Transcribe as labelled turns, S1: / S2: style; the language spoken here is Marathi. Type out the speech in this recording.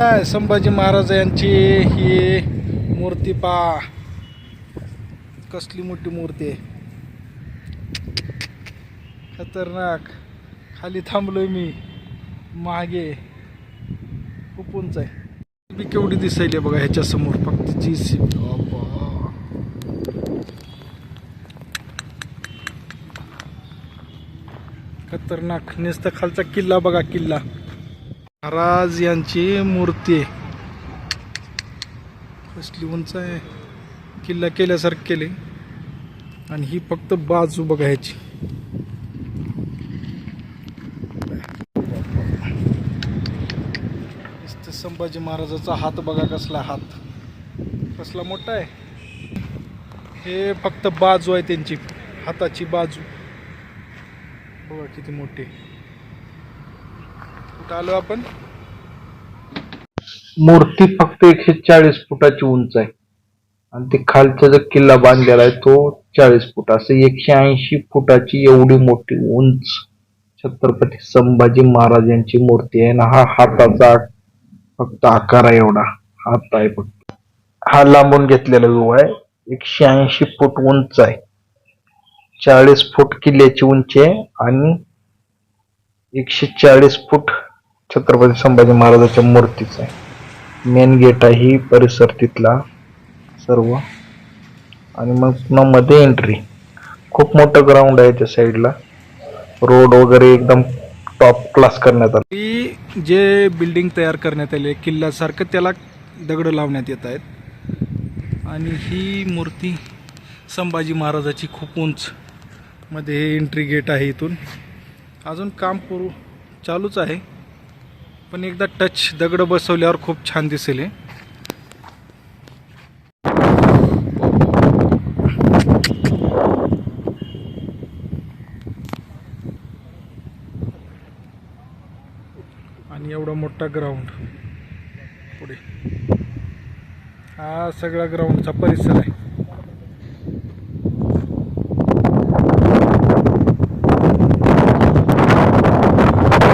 S1: काय संभाजी महाराज यांची ही मूर्ती पा. कसली मोठी मूर्ती आहे. खतरनाक. खाली थांबलोय मी. मागे. खूप उंच आहे. मी केवढी दिसायली बघा ह्याच्या समोर फक्त जी सी खतरनाक. नुसतं खालचा किल्ला बघा किल्ला. महाराज यांची मूर्ती आहे. कसली उंच आहे. किल्ला केल्यासारखं केले. आणि ही फक्त बाजू बघायची. संभाजी महाराजाचा हात बघा कसला हात. कसला मोठा आहे. हे फक्त बाजू आहे त्यांची. हाताची बाजू. बघा किती मोठी कुठं आलो आपण?
S2: मूर्ती फक्त एकशे चाळीस फुटाची उंच आहे. आणि ते खालचा जो किल्ला बांधलेला आहे तो चाळीस फूट. असं एकशे ऐंशी फुटाची एवढी मोठी उंच छत्रपती संभाजी महाराज यांची मूर्ती आहे. ना हा हाताचा फक्त आकार आहे एवढा. हात आहे फक्त. हा लांबून घेतलेला व्यू आहे एकशे ऐंशी फूट उंच आहे. चाळीस फूट किल्ल्याची उंची आहे आणि एकशे चाळीस फूट छत्रपती संभाजी महाराजाच्या मूर्तीचं आहे. मेन गेट आहे ही परिसर तिथला सर्व. आणि मग पुन्हा मध्ये एंट्री खूप मोठं ग्राउंड आहे त्या साईडला रोड वगैरे एकदम टॉप क्लास करण्यात आला.
S1: ही जे बिल्डिंग तयार करण्यात आली आहे किल्ल्यासारखं त्याला दगड लावण्यात येत आहेत. आणि ही मूर्ती संभाजी महाराजाची खूप उंच मध्ये एंट्री गेट आहे इथून. अजून काम करू चालूच आहे. पण एकदा टच दगड बसवल्यावर खूप छान दिसेल हे. आणि एवढा मोठा ग्राउंड पुढे. हा सगळा ग्राउंडचा परिसर आहे.